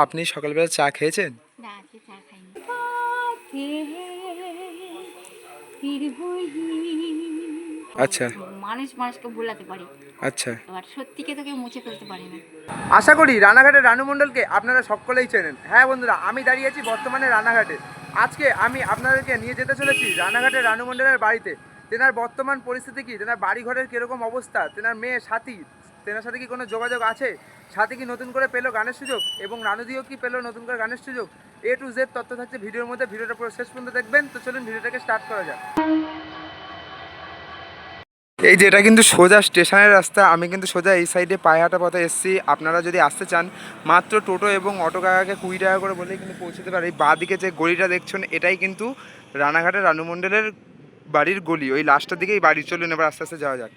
আপনি সকালবেলা চা খেয়েছেন? না আজকে চা খাইনি। আচ্ছা। মানুষ মানুষকে ভুলাতে পারে। আচ্ছা। সত্যিকে তোকে মুছে ফেলতে পারে না। আশা করি রানাঘাটের রানু মণ্ডলকে আপনারা সকলেই চেনেন। হ্যাঁ বন্ধুরা আমি দাঁড়িয়ে আছি বর্তমানে রানাঘাটে আজকে আমি আপনাদেরকে নিয়ে যেতে চলেছি রানাঘাটের রানু মণ্ডলের বাড়িতে। তেনার বর্তমান পরিস্থিতি কি? তেনার বাড়ি ঘরের কীরকম অবস্থা? তেনার মেয়ে সাথী তেনার সাথে কি কোনো যোগাযোগ আছে? সাথে কি নতুন করে পেল গানের সুযোগ? এবং রানুদিও কি পেল নতুন করে গানের সুযোগ? এ টু জেড তথ্য থাকছে ভিডিওর মধ্যে, ভিডিওটা পুরো শেষ পর্যন্ত দেখবেন। তো চলুন ভিডিওটাকে স্টার্ট করা যাক। এই যে এটা কিন্তু সোজা স্টেশনের রাস্তা, আমি কিন্তু সোজা এই সাইডে পায়ে হাঁটা পথে এসেছি। আপনারা যদি আসতে চান, মাত্র টোটো এবং অটো কাকাকে কুড়ি টাকা করে বলেই কিন্তু পৌঁছতে পারে। এই বাঁদিকে যে গলিটা দেখছেন, এটাই কিন্তু রানাঘাটের রানু মণ্ডলের বাড়ির গলি। ওই লাস্টের দিকেই বাড়ি। চলুন এবার আস্তে আস্তে যাওয়া যাক।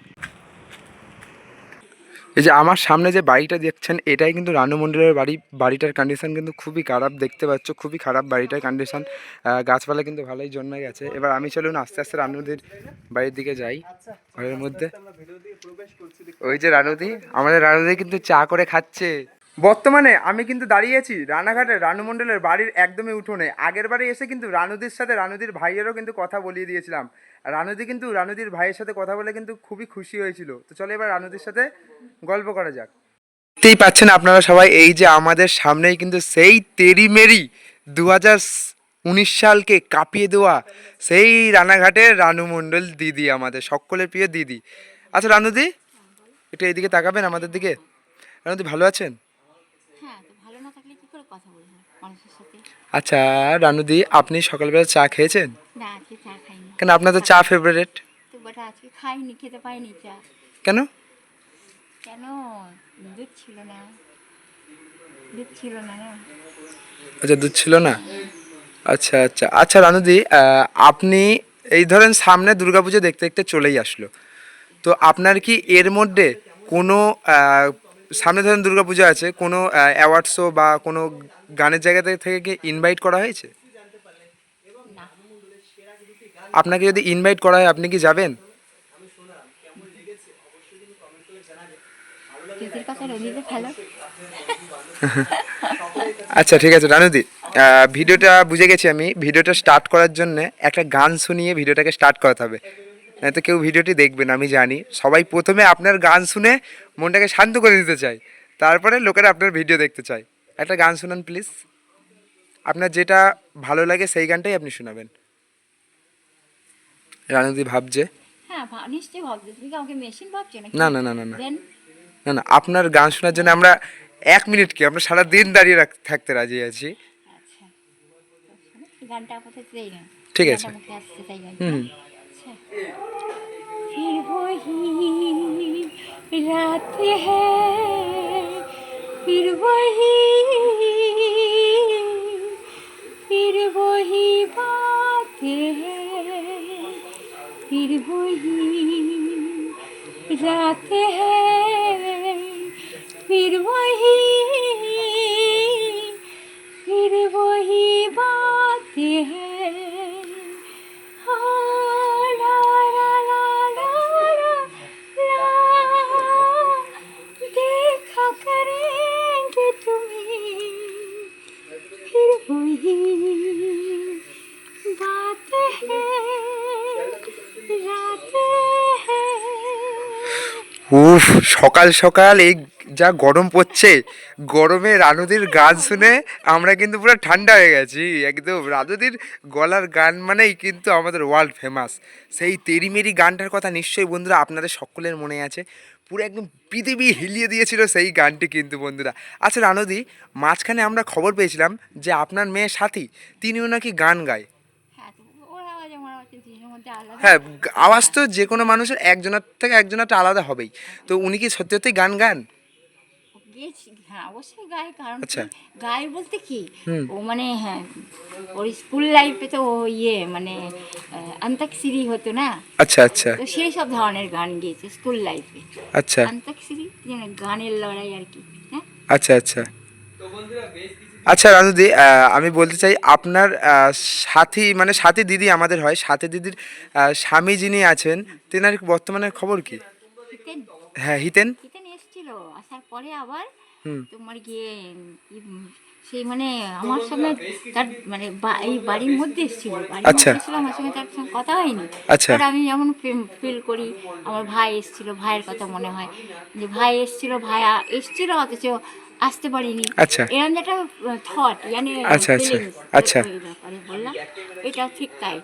এই যে আমার সামনে যে বাড়িটা দেখছেন, এটাই কিন্তু রানু মন্ডলের বাড়ি। বাড়িটার কন্ডিশান কিন্তু খুবই খারাপ, দেখতে পাচ্ছ, খুবই খারাপ বাড়িটার কন্ডিশান গাছপালা কিন্তু ভালোই জন্মে গেছে। এবার আমি চলুন আস্তে আস্তে রানুদির বাড়ির দিকে যাই, ঘরের মধ্যে। ওই যে রানুদি, আমাদের রানুদি কিন্তু চা করে খাচ্ছে। বর্তমানে আমি কিন্তু দাঁড়িয়েছি রানাঘাটের রানু মণ্ডলের বাড়ির একদমই উঠোনে। আগের বারে এসে কিন্তু রানুদির সাথে রানুদির ভাইয়েরও কিন্তু কথা বলিয়ে দিয়েছিলাম। রানুদি কিন্তু রানুদির ভাইয়ের সাথে কথা বলে কিন্তু খুবই খুশি হয়েছিল। তো চলো এবার রানুদির সাথে গল্প করা যাক। দেখতেই পাচ্ছেন আপনারা সবাই, এই যে আমাদের সামনেই কিন্তু সেই তেরিমেরি দু হাজার উনিশ সালকে কাঁপিয়ে দেওয়া সেই রানাঘাটের রানু মণ্ডল দিদি আমাদের, সকলের প্রিয় দিদি। আচ্ছা রানুদি, একটু এইদিকে তাকাবেন আমাদের দিকে। রানুদি, ভালো আছেন হ্যাঁ তো ভালো না থাকলে কি করে কথা বলব মানুষের সাথে আচ্ছা রানুদি আপনি সকালবেলা চা খেয়েছেন? না আজকে চা খাইনি। কেন আপনার তো চা ফেভারেট তো বাট আজকে খাইনি খেতে পাইনি চা। কেন? কেন? দুধ ছিল না। দুধ ছিল না না। আচ্ছা দুধ ছিল না? আচ্ছা আচ্ছা। আচ্ছা রানুদি আপনি এই ধরেন সামনে দুর্গাপুজো দেখতে দেখতে চলেই আসলো। তো আপনার কি এর মধ্যে কোনো সামনে ধরেন দুর্গাপুজো আছে কোনো অ্যাওয়ার্ড শো বা কোনো গানের জায়গা থেকে কি ইনভাইট করা হয়েছে? আপনাকে যদি ইনভাইট করা হয় আপনি কি যাবেন? আচ্ছা ঠিক আছে রানুদি। ভিডিওটা বুঝে গেছি আমি। ভিডিওটা স্টার্ট করার জন্য একটা গান শুনিয়ে ভিডিওটাকে স্টার্ট করাতে হবে। নয়তো কেউ ভিডিওটি দেখবেন আমি জানি। সবাই প্রথমে আপনার গান শুনে মনটাকে শান্ত করে দিতে চায়। তারপরে লোকেরা আপনার ভিডিও দেখতে চায়। একটা গান শুনান প্লিজ। আপনার যেটা ভালো লাগে সেই গানটাই আপনি শোনাবেন। রানুদি ভাবছে। না না না না না। না না আপনার গান শোনার জন্য আমরা এক মিনিটকে আমরা সারা দিন দাঁড়িয়ে রাখ থাকতে রাজি আছি। ঠিক আছে। হুম। फिर वही रात है, फिर वही फिर वही बात है, फिर वही रात है, फिर वही উফ, সকাল সকাল এই যা গরম পড়ছে, গরমে রানুদির গান শুনে আমরা কিন্তু পুরো ঠান্ডা হয়ে গেছি। একদম, রানুদির গলার গান মানেই কিন্তু আমাদের ওয়ার্ল্ড ফেমাস সেই তেরিমেরি গানটার কথা নিশ্চয়ই বন্ধুরা আপনাদের সকলের মনে আছে। পুরো একদম পৃথিবী হিলিয়ে দিয়েছিল সেই গানটি কিন্তু বন্ধুরা। আচ্ছা রানুদি, মাঝখানে আমরা খবর পেয়েছিলাম যে আপনার মেয়ে সাথী, তিনিও নাকি গান গায় হ্যাঁ তো ওর আওয়াজ আমার আওয়াজ দুজনের মধ্যে আলাদা হ্যাঁ আওয়াজ তো যে কোনো মানুষের একজনের থেকে একজনেরটা আলাদা হবেই। তো উনি কি সত্যি সত্যি গান গান? গেছি হ্যাঁ অবশ্যই গায়ে কারণ আচ্ছা। বলতে কি হুম। ও মানে হ্যাঁ ওর স্কুল লাইফে তো ও ইয়ে মানে আন্তাক্ষরি হতো না? আচ্ছা আচ্ছা। তো সেই সব ধরনের গান গেয়েছে স্কুল লাইফে। আচ্ছা। আন্তাক্ষরি গানের লড়াই আর কি হ্যাঁ? আচ্ছা আচ্ছা। আচ্ছা রাজুদি আমি বলতে চাই আপনার সাথী মানে সাথী দিদি আমাদের হয় সাথী দিদির স্বামী যিনি আছেন তেনার বর্তমানে খবর কি? হ্যাঁ হিতেন? হিতেন এসেছিল আসার পরে আবার তোমার গিয়ে সেই মানে আমার সঙ্গে তার মানে এই বাড়ির মধ্যে এসেছিল আচ্ছা। আমার সঙ্গে তার সঙ্গে কথা হয়নি। আচ্ছা। আমি যেমন ফিল করি আমার ভাই এসেছিল ভাইয়ের কথা মনে হয়। যে ভাই এসেছিল ভাই এসেছিল অথচ আসতে পারিনি আচ্ছা। এরকম একটা থট মানে আচ্ছা, আচ্ছা, আচ্ছা। ব্যাপারে বললাম এটাও ঠিক তাই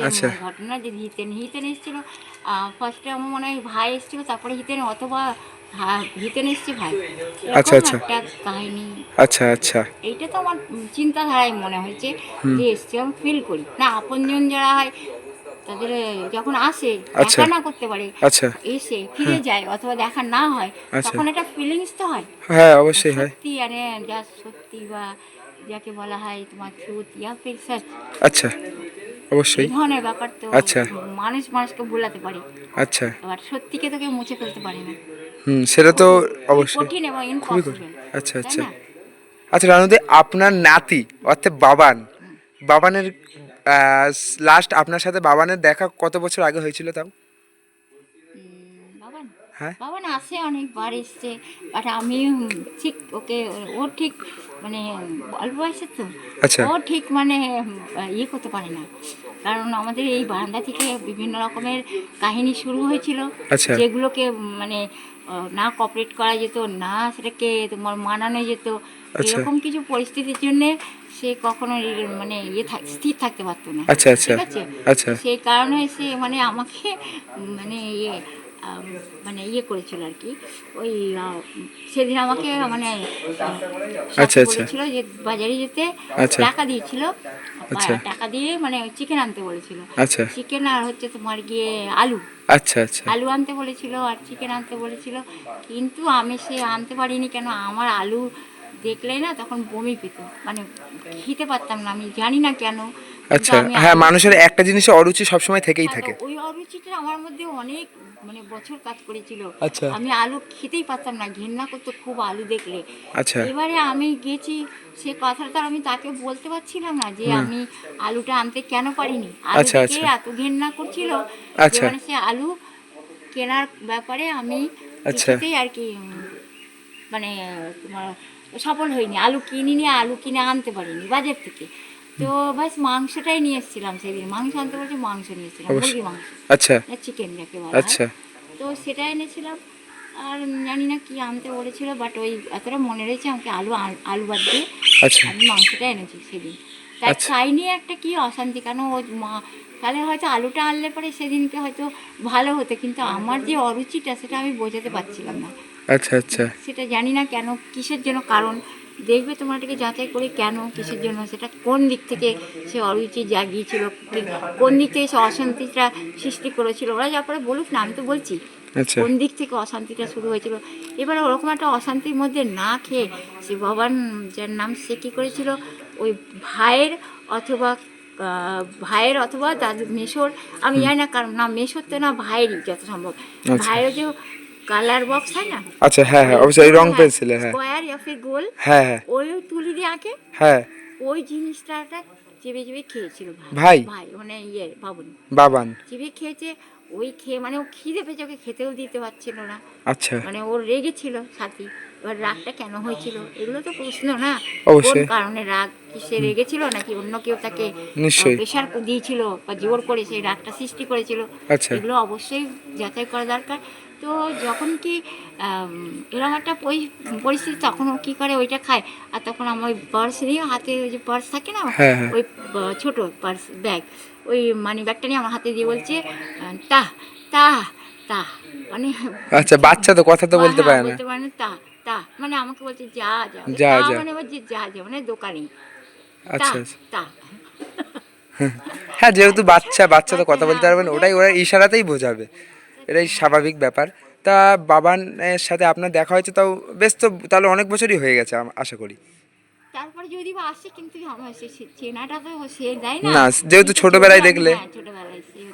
আচ্ছা। ঘটনা যে হিতেন হিতেন এসেছিল ফার্স্টে আমার মনে হয় ভাই এসেছিল তারপরে হিতেন অথবা হিতেন এসছে ভাই আচ্ছা, আচ্ছা। একটা কাহিনী আচ্ছা আচ্ছা এইটা তো আমার চিন্তাধারায় মনে হয়েছে যে এসছে আমি ফিল করি না আপনজন যারা হয় তাদের যখন আসে আচ্ছা। দেখা না করতে পারে আচ্ছা। এসে ফিরে যায় অথবা দেখা না হয় আচ্ছা। তখন একটা ফিলিংস তো হয়। হ্যাঁ অবশ্যই হয়। সত্যি মানে যা সত্যি বা যাকে বলা হয় তোমার ট্রুথ ইয়া ফির আচ্ছা অবশ্যই। ধরনের ব্যাপার তো আচ্ছা। মানুষ মানুষকে ভুলাতে পারে। আচ্ছা। আবার সত্যিকে তো কেউ মুছে ফেলতে পারে না। হুম সেটা তো অবশ্যই কঠিন এবং ইম্পসিবল আচ্ছা আচ্ছা। আচ্ছা রানুদে আপনার নাতি অর্থাৎ বাবান বাবানের লাস্ট আপনার সাথে বাবানের দেখা কত বছর আগে হয়েছিল তাও? হ্যাঁ? বাবা আসে অনেকবার এসছে বাট আমি ঠিক ওকে ও ঠিক মানে অল্প বয়সের তো। আচ্ছা। ও ঠিক মানে ইয়ে করতে পারে না। কারণ আমাদের এই বারান্দা থেকে বিভিন্ন রকমের কাহিনী শুরু হয়েছিল। আচ্ছা। যেগুলোকে মানে না কপারেট করা যেত না সেটাকে তোমার মানানো যেত আচ্ছা। এরকম কিছু পরিস্থিতির জন্য সে কখনো মানে ইয়ে থাক- স্থির থাকতে পারতো না আচ্ছা, আচ্ছা। ঠিক আছে আচ্ছা। সেই কারণে সে মানে আমাকে মানে ইয়ে মানে ইয়ে করেছিল আর কি ওই সেদিন আমাকে মানে আচ্ছা, আচ্ছা। যে বাজারে যেতে আচ্ছা। টাকা দিয়েছিল আচ্ছা। টাকা দিয়ে মানে চিকেন আনতে বলেছিল। আচ্ছা। চিকেন আর হচ্ছে তোমার গিয়ে আলু। আচ্ছা আচ্ছা। আলু আনতে বলেছিল আর চিকেন আনতে বলেছিল। কিন্তু আমি সে আনতে পারিনি কেন? আমার আলু দেখলে না তখন বমি পেত। মানে খেতে পারতাম না আমি জানি না কেন। আচ্ছা হ্যাঁ মানুষের একটা জিনিসে অরুচি সবসময় থেকেই থাকে। ওই অরুচিটা আমার মধ্যে অনেক মানে বছর কাজ করেছিল আচ্ছা। আমি আলু খেতেই পারতাম না ঘেন্না করতো খুব আলু দেখলে আচ্ছা এবারে আমি গেছি সে কথাটা আমি তাকে বলতে পারছিলাম না যে আমি আলুটা আনতে কেন পারিনি আলু আচ্ছা, দেখে আচ্ছা। এত ঘেন্না করছিল আচ্ছা। মানে সে আলু কেনার ব্যাপারে আমি। কিছুতেই আর কি মানে তোমার সফল হইনি আলু কিনিনি আলু কিনে আনতে পারিনি বাজার থেকে তো বাস মাংসটাই নিয়ে এসেছিলাম সেদিন। মাংস আনতে বলছে মাংস নিয়ে এসেছিলাম মুরগি মাংস। আচ্ছা। চিকেন যাকে বলা। আচ্ছা। তো সেটা এনেছিলাম। আর জানি না কি আনতে বলেছিল বাট ওই এতটা মনে রয়েছে আমাকে আলু আলু বাদ দিয়ে আচ্ছা। আমি মাংসটা এনেছি সেদিন। তাই আচ্ছা। খাইনি একটা কি অশান্তি কেন ও মা তাহলে হয়তো আলুটা আনলে পরে সেদিনকে হয়তো ভালো হতো কিন্তু আমার যে অরুচিটা সেটা আমি বোঝাতে পারছিলাম না। আচ্ছা আচ্ছা। সেটা জানি না কেন কিসের জন্য কারণ দেখবে তোমরা এটাকে যাচাই করে কেন কিসের জন্য সেটা কোন দিক থেকে সে অরুচি জাগিয়েছিল কোন দিক থেকে সে অশান্তিটা সৃষ্টি করেছিল ওরা যা পরে বলুক না আমি তো বলছি আচ্ছা। কোন দিক থেকে অশান্তিটা শুরু হয়েছিল। এবার ওরকম একটা অশান্তির মধ্যে না খেয়ে সে বাবার যার নাম সে কী করেছিল? ওই ভাইয়ের অথবা ভাইয়ের অথবা দাদু মেশোর আমি জানি না কারণ না মেশোর তো না ভাইয়েরই যত সম্ভব। আচ্ছা। ভাইয়ের যে কালার বক্স হয় না? আচ্ছা হ্যাঁ হ্যাঁ অবশ্যই রং পেন্সিলে হ্যাঁ। স্কোয়ার ইয়া ফির গোল। হ্যাঁ হ্যাঁ। ওই তুলি দিয়ে আঁকে। হ্যাঁ। ওই জিনিসটা চেপে চেপে খেয়েছিল ভাই? ভাই? মানে ইয়ে বাবুন। বাবান। চেপে খেয়েছে ওই খেয়ে মানে ও খিদে পেয়েছে ওকে খেতেও দিতে পারছিল না। আচ্ছা। মানে ওর রেগে ছিল সাথী। এবার রাগটা কেন হয়েছিল? এগুলো তো প্রশ্ন না। অবশ্যই। কোন কারণে রাগ কি সে রেগেছিল নাকি অন্য কেউ তাকে প্রেশার দিয়েছিল বা জোর করে সেই রাগটা সৃষ্টি করেছিল? আচ্ছা। এগুলো অবশ্যই যাচাই করা দরকার। তো যখন কি এরকম একটা পরি- পরিস্থিতি তখন ও কী করে ওইটা খায়। আর তখন আমার ওই পার্স নিয়ে হাতে ওই যে পার্স থাকে না হ্যাঁ, হ্যাঁ। ওই ছোট পার্স ব্যাগ ওই মানি ব্যাগটা নিয়ে আমার হাতে দিয়ে বলছে তা তা তা মানে আচ্ছা বাচ্চা তো কথা তো বলতে হ্যাঁ, পারে না। বলতে পারে না তা তা মানে আমাকে বলছে যা যা। যা, যা। মানে বলছে যা যা। মানে দোকানে। আচ্ছা আচ্ছা। তা। হ্যাঁ যেহেতু বাচ্চা বাচ্চা তো কথা বলতে পারবে না ওটাই ওরা ইশারাতেই বোঝাবে। এটাই স্বাভাবিক ব্যাপার তা বাবানের সাথে আপনার দেখা হয়েছে তাও বেশ তো তাহলে অনেক বছরই হয়ে গেছে আশা করি তারপরে যদি বা আসে কিন্তু আমার সে সে চেনাটা তো সে দেয় না, না যেহেতু ছোটবেলায় দেখলে।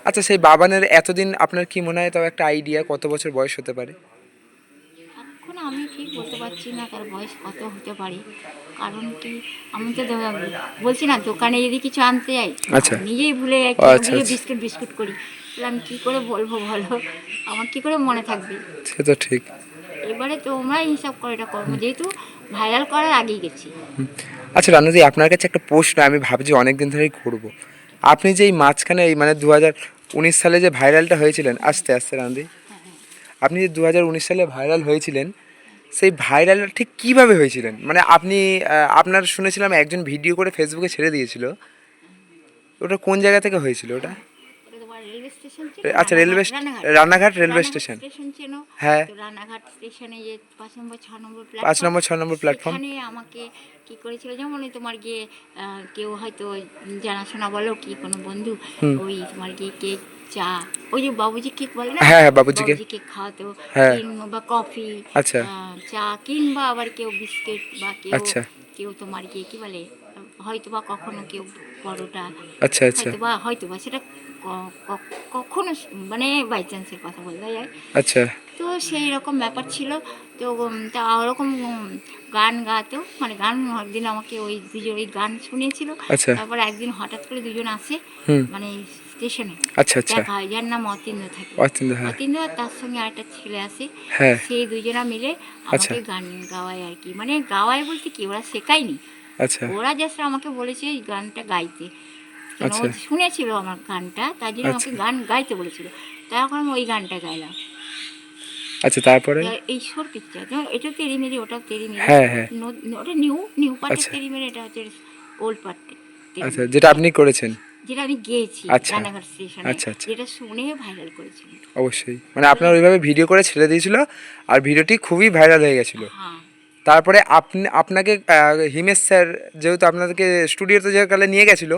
আচ্ছা সেই বাবানের এতদিন আপনার কি মনে হয় তাও একটা আইডিয়া কত বছর বয়স হতে পারে এখন আমি ঠিক বলতে পারছি না তার বয়স কত হতে পারে কারণ কি আমি তো বলছি না দোকানে যদি কিছু আনতে যাই আচ্ছা। নিজেই ভুলে যাই আচ্ছা, আচ্ছা। বিস্কুট বিস্কুট করি তাহলে আমি কী করে বলব বলো? আমার কী করে মনে থাকবে? সে তো ঠিক। এবারে তোমরাই হিসাব করে এটা করব। যেহেতু ভাইরাল করার আগেই গেছি। আচ্ছা রানুদি আপনার কাছে একটা প্রশ্ন আমি ভাবছি অনেক দিন ধরেই করব আপনি যে এই মাঝখানে এই মানে দু হাজার উনিশ সালে যে ভাইরালটা হয়েছিলেন আস্তে আস্তে রানুদি আপনি যে দু হাজার উনিশ সালে ভাইরাল হয়েছিলেন সেই ভাইরালটা ঠিক কীভাবে হয়েছিলেন? মানে আপনি আপনার শুনেছিলাম একজন ভিডিও করে ফেসবুকে ছেড়ে দিয়েছিল। ওটা কোন জায়গা থেকে হয়েছিল ওটা এটা তোমার রেলওয়ে স্টেশন আচ্ছা রেলওয়ে রানাঘাট রেলওয়ে স্টেশন হ্যাঁ। রানাঘাট স্টেশনে যে পাঁচ নম্বর ছ নম্বর পাঁচ নম্বর ছ নম্বর প্ল্যাটফর্ম আমাকে কি করেছিল যেমন ওই তোমার গিয়ে কেউ হয়তো জানাশোনা বলো কি কোনো বন্ধু ওই তোমার গিয়ে কেক চা ওই যে বাবুজি কেক বলে না হ্যাঁ, হ্যাঁ, বাবুজি কেক। কেক খাওয়াতো হ্যাঁ। কিংবা কফি আচ্ছা। চা কিংবা আবার কেউ বিস্কিট বা কেউ আচ্ছা। কেউ তোমার গিয়ে কি বলে হয়তো বা কখনো কেউ পরোটা আচ্ছা আচ্ছা। হয়তো বা হয়তো বা সেটা কখনো মানে বাই চান্সের কথা বলতে যায় আচ্ছা। তো সেই রকম ব্যাপার ছিল। তো তা ওরকম গান গাতেও মানে গান একদিন আমাকে ওই দুজন ওই গান শুনিয়েছিল। আচ্ছা। তারপর একদিন হঠাৎ করে দুজন আসে মানে স্টেশনে। আচ্ছা আচ্ছা। দেখা হয় যার নাম অতীন্দ্র থাকে। হ্যাঁ। অতীন্দ্র আর তার সঙ্গে আরেকটা ছেলে আসে। হ্যাঁ। সেই দুজনা মিলে আচ্ছা। আমাকে গান গাওয়ায় আর কি। মানে গাওয়ায় বলতে কি ওরা শেখায়নি। আচ্ছা। ওরা জাস্ট আমাকে বলেছে এই গানটা গাইতে। আচ্ছা। শুনেছিল আমার গানটা তার জন্য আমাকে আচ্ছা। গান গাইতে বলেছিল। তখন আমি ওই গানটা গাইলাম। আচ্ছা তারপরে? পিকচার যেমন এটা তেরি মেরি ওটাও তেরি মেরি। হ্যাঁ, হ্যাঁ। ওটা নিউ নিউ পার্টের আচ্ছা। তেরি মেরি এটা হচ্ছে ওল্ড পার্ট আচ্ছা যেটা আপনি করেছেন। যেটা আমি গেয়েছি আচ্ছা। রানাঘাট স্টেশনে। যেটা শুনে ভাইরাল করেছিল। অবশ্যই। মানে আপনার ওইভাবে ভিডিও করে ছেড়ে দিয়েছিল আর ভিডিওটি খুবই ভাইরাল হয়ে গেছিল। হ্যাঁ। তারপরে আপনি আপনাকে হিমেশ স্যার যেহেতু আপনাদেরকে স্টুডিওতে যে কালে নিয়ে গেছিল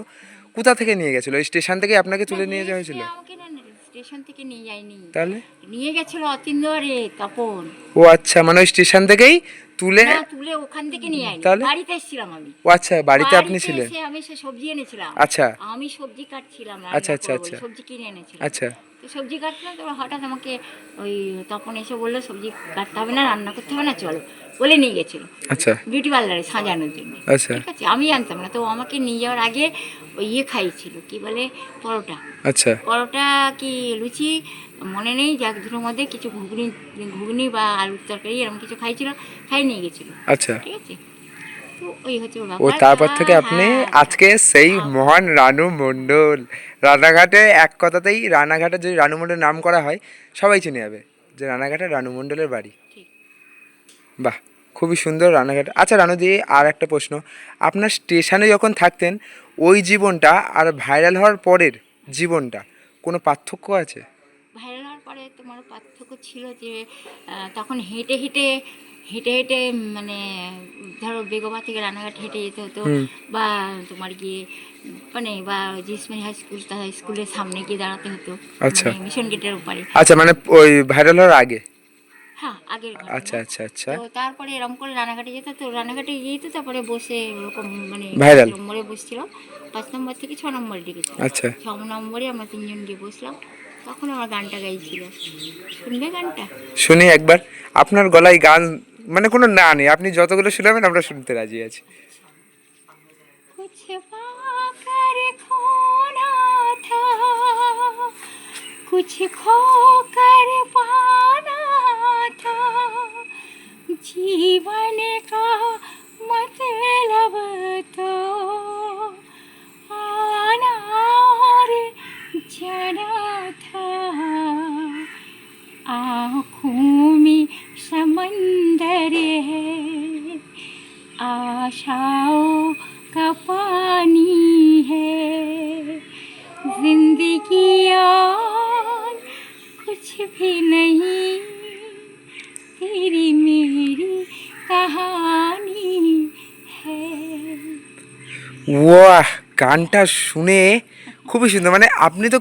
কোথা থেকে নিয়ে গেছিল? স্টেশন থেকে আপনাকে তুলে নিয়ে যাওয়া হয়েছিল? স্টেশন থেকে নিয়ে যায়নি। তাহলে? নিয়ে গেছিল অতীন্দ্র তপন। ও আচ্ছা মানে ওই স্টেশন থেকেই তুলে তুলে ওখান থেকে নিয়ে তাহলে? বাড়িতে এসেছিলাম আমি। ও আচ্ছা বাড়িতে আপনি ছিলেন। আমি সে সবজি এনেছিলাম। আচ্ছা। আমি সবজি কাটছিলাম আচ্ছা, আচ্ছা, আচ্ছা। সবজি কিনে এনেছিলাম। আচ্ছা। তো সবজি কাটছিলাম তো হঠাৎ আমাকে ওই তখন এসে বলল সবজি কাটতে হবে না রান্না করতে হবে না চলো বলে নিয়ে গেছিল। আচ্ছা। বিউটি পার্লারে সাজানোর জন্য। আচ্ছা। ঠিক আছে আমি জানতাম না তো আমাকে নিয়ে যাওয়ার আগে ওই ইয়ে খাইয়েছিল কি বলে পরোটা। আচ্ছা। পরোটা কি লুচি? মনে নেই যাক দুটোর মধ্যে কিছু ঘুগনি ঘুগনি বা আলুর তরকারি এরকম কিছু খাইছিল খাই নিয়ে গেছিল। আচ্ছা। ঠিক আছে? ও তারপর থেকে আপনি আজকে সেই মহান রানু মণ্ডল। রানাঘাটে এক কথাতেই রানাঘাটে যদি রানু মণ্ডলের নাম করা হয় সবাই চিনে যাবে যে রানাঘাটে রানু মণ্ডলের বাড়ি। বাহ খুবই সুন্দর রানাঘাট। আচ্ছা রানু দিয়ে আর একটা প্রশ্ন। আপনার স্টেশনে যখন থাকতেন ওই জীবনটা আর ভাইরাল হওয়ার পরের জীবনটা কোনো পার্থক্য আছে? ভাইরাল হওয়ার পরে তোমার পার্থক্য ছিল যে তখন হেঁটে হেঁটে হেঁটে হেঁটে মানে ধরো বেগবা থেকে রানাঘাট হেঁটে যেতে হতো বা তোমার গিয়ে মানে বা জিসমারি হাই স্কুল তা হাই স্কুলের সামনে গিয়ে দাঁড়াতে হতো আচ্ছা। মিশন গেটের উপরে আচ্ছা মানে ওই ভাইরাল হওয়ার আগে? হ্যাঁ আগের আচ্ছা আচ্ছা আচ্ছা। তো তারপরে এরকম করে রানাঘাটে যেত তো রানাঘাটে গিয়ে তো তারপরে বসে ওরকম মানে? পাঁচ নম্বরে বসছিল পাঁচ নম্বর থেকে ছ নম্বরে ডেকেছিল আচ্ছা। ছ নম্বরে আমরা তিনজন গিয়ে বসলাম তখন আমার গানটা গাইছিল। শুনবে গানটা? শুনি একবার। আপনার গলায় গান মানে কোনো না নেই আপনি যতগুলো শুনাবেন আমরা শুনতে রাজি আছি कुछ पाकर खोना था कुछ खोकर पाना था जीवन का मतलब तो গানটা শুনে খুবই সুন্দর। মানে আপনি তো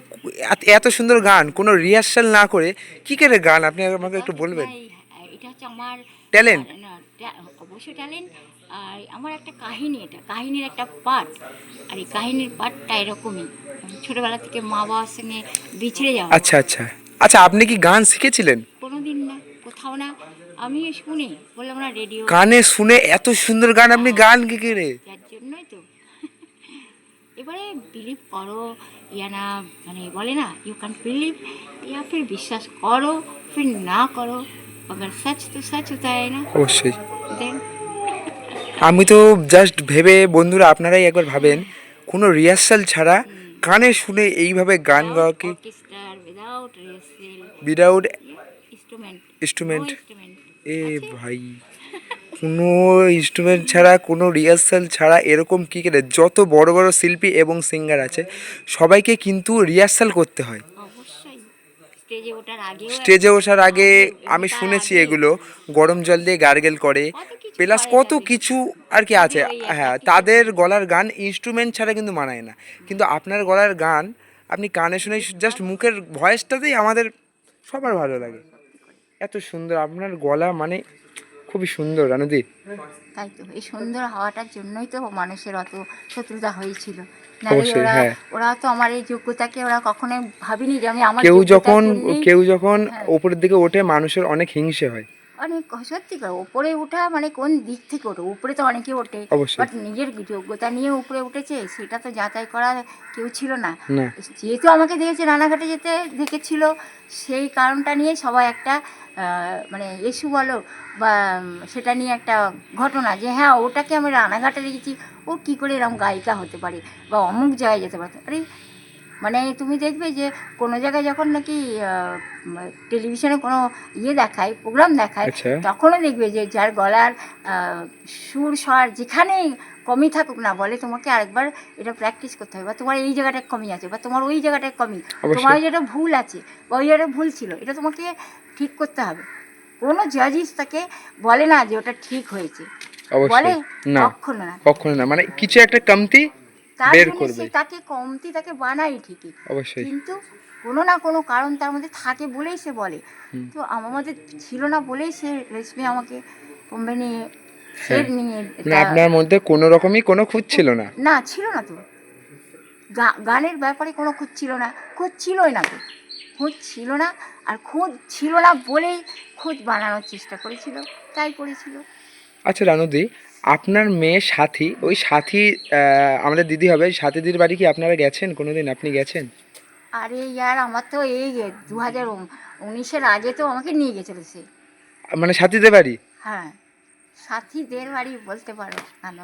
এত- সুন্দর গান কোনো রিহার্সাল না করে কি করে গান? আপনি আমাকে একটু বলবেন। এটা হচ্ছে আমার Talent? না, টা- অবশ্যই ট্যালেন্ট আর আমার একটা কাহিনী এটা কাহিনীর একটা পার্ট আর এই কাহিনীর পার্টটা এরকমই। ছোটবেলা থেকে মা বাবার সঙ্গে বিছড়ে যাওয়া। আচ্ছা আচ্ছা। আচ্ছা আপনি কি গান শিখেছিলেন? কোনোদিন না কোথাও না। আমি শুনি বললাম না রেডিও কানে শুনে এত সুন্দর গান আপনি গান কি করে? একেবারে বিলিভ করো ইয়া না মানে বলে না ইউ ক্যান বিলিভ ইয়া ফির বিশ্বাস করো ফির না করো আবার সচ তো সচ হতে হয় না। অবশ্যই। আমি তো জাস্ট ভেবে বন্ধুরা আপনারাই একবার ভাবেন কোনো রিহার্সাল ছাড়া কানে শুনে এইভাবে গান গাওয়া কি উইদাউট ইনস্ট্রুমেন্ট এ ভাই। কোনো ইনস্ট্রুমেন্ট ছাড়া কোনো রিহার্সাল ছাড়া এরকম কী করে? যত বড় বড় শিল্পী এবং সিঙ্গার আছে সবাইকে কিন্তু রিহার্সাল করতে হয়। স্টেজে ওঠার আগেও স্টেজে ওঠার আগে আমি শুনেছি এগুলো গরম জল দিয়ে গার্গেল করে। প্লাস কত কিছু আর কি আছে। হ্যাঁ তাদের গলার গান ইনস্ট্রুমেন্ট ছাড়া কিন্তু মানায় না। কিন্তু আপনার গলার গান আপনি কানে শুনে জাস্ট মুখের ভয়েসটাতেই আমাদের সবার ভালো লাগে। এত সুন্দর আপনার গলা মানে খুবই সুন্দর রানুদি। তাই তো এই সুন্দর হাওয়াটার জন্যই তো মানুষের অত শত্রুতা হয়েছিল। ওরা হ্যাঁ। ওরা তো আমার এই যোগ্যতাকে ওরা কখনোই ভাবিনি যে আমি আমার কেউ যখন কেউ যখন উপরের ওপরের দিকে ওঠে মানুষের অনেক হিংসে হয়। অনেক সত্যি করে উপরে ওঠা মানে কোন দিক থেকে ওঠে? উপরে তো অনেকে ওঠে বাট নিজের যোগ্যতা নিয়ে উপরে উঠেছে সেটা তো যাচাই করা কেউ ছিল না। যেহেতু আমাকে দেখেছে রানাঘাটে যেতে দেখেছিল সেই কারণটা নিয়ে সবাই একটা মানে ইস্যু বলো বা সেটা নিয়ে একটা ঘটনা যে হ্যাঁ ওটাকে আমি রানাঘাটে দেখেছি ও কী করে এরকম গায়িকা হতে পারে বা অমুক জায়গায় যেতে পারে। আরে মানে তুমি দেখবে যে কোনো জায়গায় যখন নাকি টেলিভিশনে কোনো ইয়ে দেখায় প্রোগ্রাম দেখায় আচ্ছা। তখনও দেখবে যে যার গলার সুর স্বর যেখানেই কমই থাকুক না বলে তোমাকে আরেকবার এটা প্র্যাকটিস করতে হবে। বা তোমার এই জায়গাটায় কমই আছে বা তোমার ওই জায়গাটায় কমই। তোমার যেটা ভুল আছে বা ওই জায়গাটা ভুল ছিল এটা তোমাকে ঠিক করতে হবে। কোনো জাজিস তাকে বলে না যে ওটা ঠিক হয়েছে। বলে কখনো না। কখনো না। মানে কিছু একটা কমতি তার জন্য সে তাকে কমতি তাকে বানাই ঠিকই। অবশ্যই। কিন্তু কোনো না কোনো কারণ তার মধ্যে থাকে বলেই সে বলে। তো আমার মধ্যে ছিল না বলেই সে রেশমি আমাকে হ্যাঁ। নিয়ে না এটা- আপনার মধ্যে কোনো রকমই কোনো খুঁজ ছিল না? না ছিল না তো। গানের ব্যাপারে কোনো খোঁজ ছিল না। খোঁজ ছিলই না তো। খোঁজ ছিল না আর খোঁজ ছিল না বলেই খোঁজ বানানোর চেষ্টা করেছিল। তাই করেছিল। আচ্ছা রানুদি আপনার মেয়ে সাথী ওই সাথী আমাদের দিদি হবে। সাথীদির বাড়ি কি আপনারা গেছেন? কোনোদিন আপনি গেছেন? আরে ইয়ার আমার তো এই দু হাজার উনিশের আগে তো আমাকে নিয়ে গেছিল সে। মানে সাথীদের বাড়ি? হ্যাঁ সাথীদের বাড়ি বলতে পারো কেন?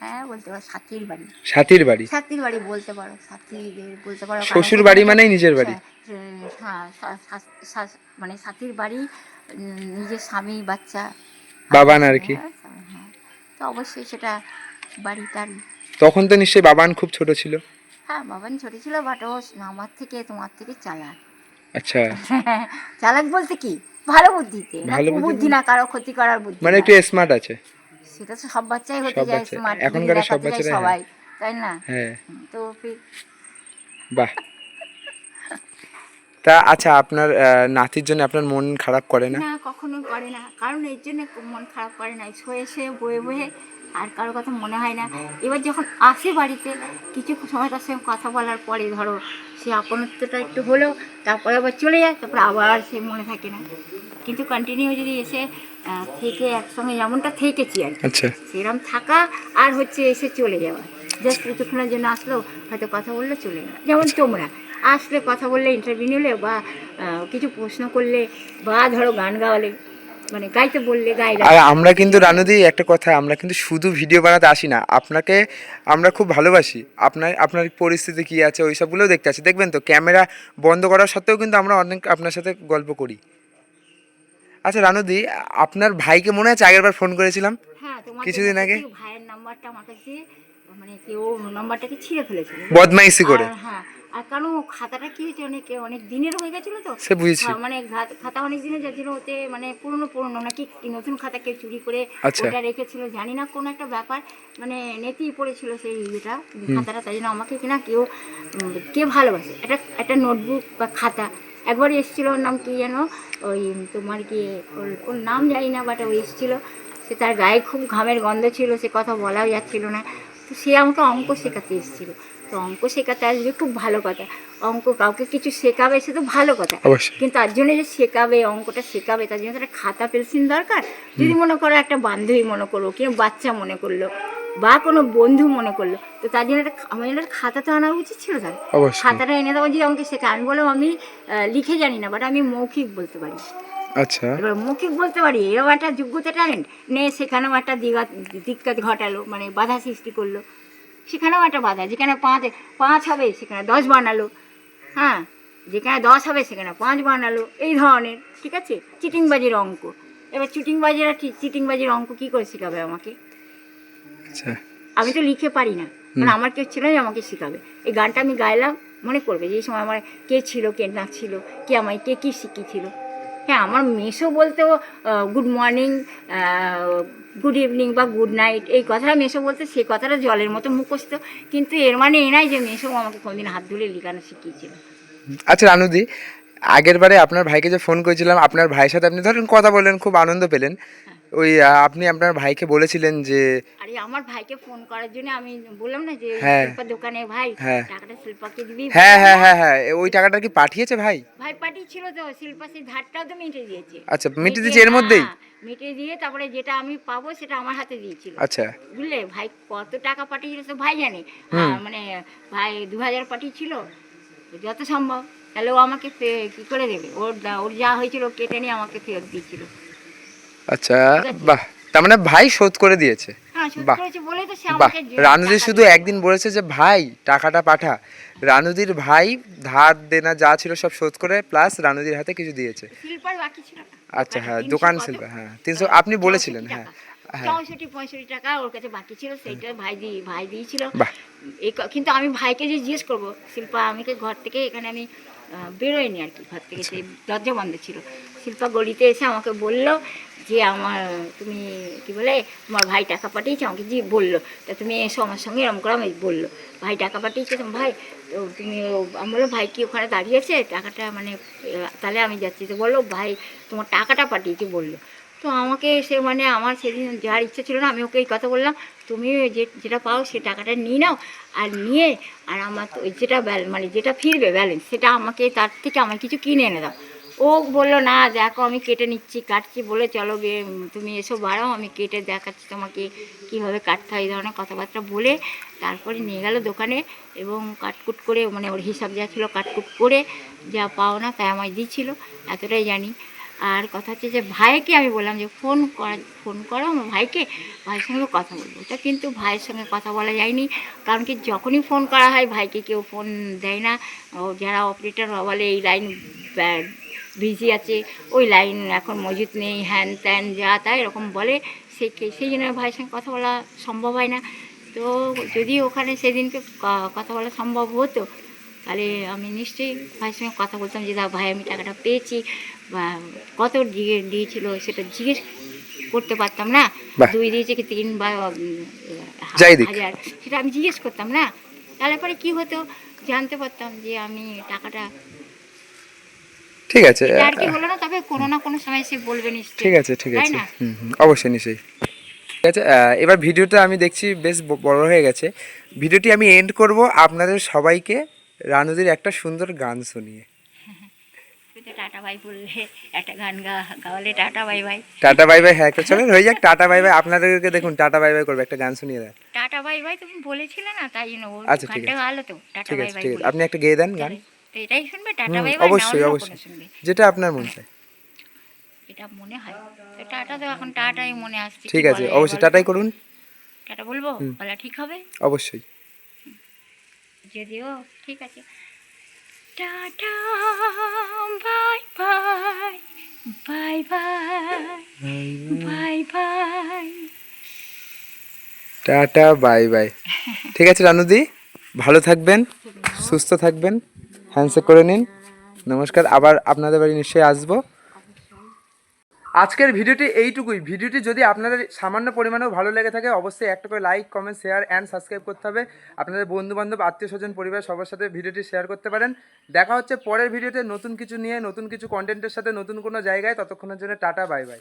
হ্যাঁ বলতে পারো সাথীর বাড়ি। সাথীর বাড়ি? সাথীর বাড়ি বলতে পারো সাথীদের বলতে পারো শ্বশুর বাড়ি মানেই নিজের বাড়ি? হ্যাঁ মানে সাথীর বাড়ি নিজের স্বামী বাচ্চা। বাবান আর কি? হ্যাঁ। তো অবশ্যই সেটা বাড়ি তার তখন তো নিশ্চয়ই বাবান খুব ছোট ছিল? হ্যাঁ বাবান ছোট ছিল বাট ও আমার থেকে তোমার থেকে চালাক। আচ্ছা। চালাক বলতে কি? ভালো বুদ্ধিতে। ভালো বুদ্ধি বুদ্ধি না কারও ক্ষতি করার বুদ্ধি মানে একটু স্মার্ট আছে। সেটা তো সব বাচ্চাই হতে যায় স্মার্ট এখনকার সব বাচ্চারা হ্যাঁ। সবাই তাই না? হ্যাঁ। তো বাহ। তা আচ্ছা আপনার নাতির জন্য আপনার মন খারাপ করে না? না কখনো করে না। কারণ এর জন্য মন খারাপ করে না। শুয়ে শুয়ে বয়ে বয়ে আর কারও কথা মনে হয় না। এবার যখন আসে বাড়িতে কিছু সময় তার সঙ্গে কথা বলার পরে ধরো সে আপনত্বটা একটু হলো তারপরে আবার চলে যায় তারপরে আবার সে মনে থাকে না। কিন্তু কন্টিনিউ যদি এসে থেকে একসঙ্গে যেমনটা থেকেছি আর আচ্ছা। সেরকম থাকা আর হচ্ছে এসে চলে যাওয়া। জাস্ট কিছুক্ষণের জন্য আসলো হয়তো কথা বললে চলে গেল। যেমন তোমরা। আসলে কথা বললে ইন্টারভিউ নিলে বা কিছু প্রশ্ন করলে বা ধরো গান গাওয়ালে মানে গাইতে বললে আর আমরা কিন্তু রানুদি একটা কথা আমরা কিন্তু শুধু ভিডিও বানাতে আসি না। আপনাকে আমরা খুব ভালোবাসি। আপনার আপনার পরিস্থিতি কী আছে ওই সবগুলোও দেখতে আসি। দেখবেন তো ক্যামেরা বন্ধ করা সত্ত্বেও কিন্তু আমরা অনেক আপনার সাথে গল্প করি। আচ্ছা রানুদি আপনার ভাইকে মনে আছে? আগেরবার ফোন করেছিলাম। হ্যাঁ কিছুদিন আগে? ভাইয়ের নাম্বারটা আমার কাছে মানে কেউ নাম্বারটাকে ছিঁড়ে ফেলেছিল বদমাইশি করে। হ্যাঁ আর কারণ খাতাটা কি হয়েছে অনেক অনেক দিনের হয়ে গেছিল তো। সে বুঝেছি। মানে খাতা অনেক দিনের যার জন্য ওতে মানে পুরনো পুরনো নাকি নতুন খাতা কেউ চুরি করে আচ্ছা। ওটা রেখেছিল জানি না কোন একটা ব্যাপার মানে নেতেই পড়েছিল সেই ইয়েটা খাতাটা তাই জন্য আমাকে কিনা কেউ কে ভালোবাসে। একটা একটা নোটবুক বা খাতা। একবার এসেছিল ওর নাম কি যেন ওই তোমার কি ওর ওর নাম জানি না বাট ও এসেছিল। সে তার গায়ে খুব ঘামের গন্ধ ছিল সে কথা বলাও যাচ্ছিল না। তো সে আমাকে অঙ্ক শেখাতে এসেছিল। তো অঙ্ক শেখাতে আসবে খুব ভালো কথা। অঙ্ক কাউকে কিছু শেখাবে সে তো ভালো কথা। কিন্তু তার জন্য যে শেখাবে অঙ্কটা শেখাবে তার জন্য একটা খাতা পেন্সিল দরকার? যদি মনে করো একটা বান্ধবী মনে করল কেউ বাচ্চা মনে করল বা কোনো বন্ধু মনে করল তো তার জন্য একটা আমার জন্য খাতা তো আনা উচিত ছিল তার। খাতাটা এনে দেবো যে আমাকে শেখা। আমি বললাম আমি লিখে জানি না বাট আমি মৌখিক বলতে পারি। আচ্ছা। এবার মৌখিক বলতে পারি এরকম একটা যোগ্যতা ট্যালেন্ট নে সেখানেও একটা দিগা দিক্কত ঘটালো মানে বাধা সৃষ্টি করল। সেখানেও একটা বাধা যেখানে পাঁচ পাঁচ হবে সেখানে দশ বানালো। হ্যাঁ যেখানে দশ হবে সেখানে পাঁচ বানালো। এই ধরনের ঠিক আছে? চিটিংবাজির অঙ্ক। এবার চিটিংবাজিরা চিটিংবাজির অঙ্ক কী করে শেখাবে আমাকে? আচ্ছা। আমি তো লিখে পারি না। মানে আমার কেউ ছিল যে আমাকে শেখাবে। এই গানটা আমি গাইলাম মনে করবে যে এই সময় আমার কে ছিল কে না ছিল কে আমায় কে কী শিখিয়েছিল। হ্যাঁ আমার মেসো বলতেও গুড মর্নিং গুড ইভিনিং বা গুড নাইট এই কথাটা মেসো বলতে সে কথাটা জলের মতো মুখস্ত কিন্তু এর মানে এ নাই যে মেসো আমাকে কোনোদিন হাত ধুলে লিখানো শিখিয়েছিল। আচ্ছা রানুদি আগের বারে আপনার ভাইকে যে ফোন করেছিলাম আপনার ভাইয়ের সাথে আপনি ধরেন কথা বললেন খুব আনন্দ পেলেন। ওই আপনি আপনার ভাইকে বলেছিলেন যে আরে আমার ভাইকে ফোন করার জন্য আমি বললাম না যে হ্যাঁ। শিল্পার দোকানে ভাই হ্যাঁ। টাকাটা শিল্পাকে দিবি? হ্যাঁ হ্যাঁ হ্যাঁ হ্যাঁ। ওই টাকাটা কি পাঠিয়েছে ভাই? ভাই পার্টি ছিল তো শিল্পা সেই ধারটাও তো মিটে দিয়েছে। আচ্ছা মিটে দিয়েছে এর মধ্যেই? হ্যাঁ, মিটে দিয়ে তারপরে যেটা আমি পাবো সেটা আমার হাতে দিয়েছিল। আচ্ছা। বুঝলে? ভাই কত টাকা পাঠিয়েছিল তো ভাই জানে। মানে ভাই দু হাজার পাঠিয়েছিল। যত সম্ভব। তাহলে ও আমাকে কি করে দেবে? ওর ওর যা হয়েছিল কেটে নিয়ে আমাকে ফেরত দিয়েছিল। আচ্ছা বাহ তার মানে ভাই শোধ করে দিয়েছে। হ্যাঁ শোধ বাহ। রানুদি শুধু একদিন বলেছে যে ভাই টাকাটা পাঠা। রানুদির ভাই ধার দেনা যা ছিল সব শোধ করে প্লাস রানুদির হাতে কিছু দিয়েছে। আচ্ছা হ্যাঁ দোকান? শিল্প হ্যাঁ তিনশো আপনি বলেছিলেন হ্যাঁ হ্যাঁ। চৌষট্টি পঁয়ষট্টি টাকা ওর কাছে বাকি ছিল সেইটা ভাই দি ভাই দিয়েছিল। বাহ। এই কিন্তু আমি ভাইকে যে জিজ্ঞেস করব শিল্পা আমাকে ঘর থেকে এখানে আমি আর কি ঘর থেকে সেই দরজা বন্ধ ছিল। শিল্পা গলিতে এসে আমাকে বলল যে আমার, তুমি কি বলে, তোমার ভাই টাকা পাঠিয়েছে, আমাকে জি বলল, তা তুমি এসো আমার সঙ্গে, এরম করে আমি বলল। ভাই টাকা পাঠিয়েছে তো ভাই, তো তুমি আমি বলল ভাই কি ওখানে দাঁড়িয়েছে টাকাটা মানে তাহলে আমি যাচ্ছি। তো বলল, ভাই, তোমার টাকাটা পাঠিয়েছে, বলল। তো আমাকে সে মানে আমার সেদিন যার ইচ্ছা ছিল না, আমি ওকে এই কথা বললাম, তুমি যে, যেটা পাও সে টাকাটা নিয়ে নাও, আর নিয়ে, আর আমার যেটা মানে যেটা ফিরবে ব্যালেন্স, সেটা আমাকে তার থেকে আমার কিছু কিনে এনে দাও। ও বলল, না, দেখো, আমি কেটে নিচ্ছি, কাটছি। বলে, চলো তুমি এসো, বাড়াও, আমি কেটে দেখাচ্ছি তোমাকে কীভাবে কাটতে হয়, এই ধরনের কথাবার্তা বলে তারপরে নিয়ে গেল দোকানে এবং কাটকুট করে মানে ওর হিসাব যা ছিল কাটকুট করে যা পাওনা তাই আমায় দিচ্ছিল, এতটাই জানি। আর কথা হচ্ছে যে, ভাইকে আমি বললাম যে, ফোন করা, ফোন করো আমার ভাইকে, ভাইয়ের সঙ্গে কথা বলব। ওটা কিন্তু ভাইয়ের সঙ্গে কথা বলা যায়নি, কারণ কি যখনই ফোন করা হয়, ভাইকে কেউ ফোন দেয় না। ও যারা অপারেটর বলে, এই লাইন বিজি আছে ওই লাইন এখন মজুদ নেই হ্যান ত্যান যা তাই এরকম বলে সেই সেই জন্য ভাইয়ের সঙ্গে কথা বলা সম্ভব হয় না। তো যদি ওখানে সেদিনকে কথা বলা সম্ভব হতো তাহলে আমি নিশ্চয়ই ভাইয়ের সঙ্গে কথা বলতাম যে দা ভাই আমি টাকাটা পেয়েছি বা কত দিয়ে দিয়েছিল সেটা জিজ্ঞেস করতে পারতাম না। দুই দিয়েছে কি তিন বা হাজার সেটা আমি জিজ্ঞেস করতাম না। তাহলে পরে কী হতো? জানতে পারতাম যে আমি টাকাটা ঠিক আছে আর কি হলো না তবে কোনো না কোনো সময় সে বলবে নিশ্চয়ই। ঠিক আছে ঠিক আছে। হুম হুম অবশ্যই নিশ্চয়ই। ঠিক আছে এবার ভিডিওটা আমি দেখছি বেশ বড় হয়ে গেছে। ভিডিওটি আমি এন্ড করব আপনাদের সবাইকে রানুদির একটা সুন্দর গান শুনিয়ে। টাটা বাই বললে একটা গান গাওয়ালে tata bye bye. Tata bye bye হ্যাঁ চলেন হয়ে যাক টাটা বাই বাই। আপনাদেরকে দেখুন টাটা বাই বাই করবে একটা গান শুনিয়ে দেন টাটা বাই বাই তুমি বলেছিলে না তাই জন্য আচ্ছা, ঠিক আছে। ঠিক আছে আপনি একটা গেয়ে দেন গান। এটাই শুনবে টাটা বাই বাই অবশ্যই অবশ্যই। শুনবে। যেটা আপনার মন চায়। এটা মনে হয়। তো টাটা তো এখন টাটাই মনে আসছে ঠিক আছে অবশ্যই টাটাই করুন। টাটা বলব? বলা ঠিক হবে? অবশ্যই। যদিও ঠিক আছে। Tata bye bye bye bye bye bye tata bye bye ঠিক আছে রানুদি ভালো থাকবেন সুস্থ থাকবেন। হ্যান্ডশেক করে নিন। নমস্কার, আবার আপনাদের বাড়ি নিশ্চয়ই আসব। আজকের ভিডিওটি এইটুকুই। ভিডিওটি যদি আপনাদের সামান্য পরিমাণেও ভালো লেগে থাকে, অবশ্যই একটা করে like comment share and subscribe করতে হবে। আপনাদের বন্ধু বান্ধব আত্মীয় স্বজন, পরিবার সবার সাথে ভিডিওটি শেয়ার করতে পারেন। দেখা হচ্ছে পরের ভিডিওতে নতুন কিছু নিয়ে, নতুন কিছু কন্টেন্টের সাথে, নতুন কোনো জায়গায়। ততক্ষণের জন্য টাটা বাই বাই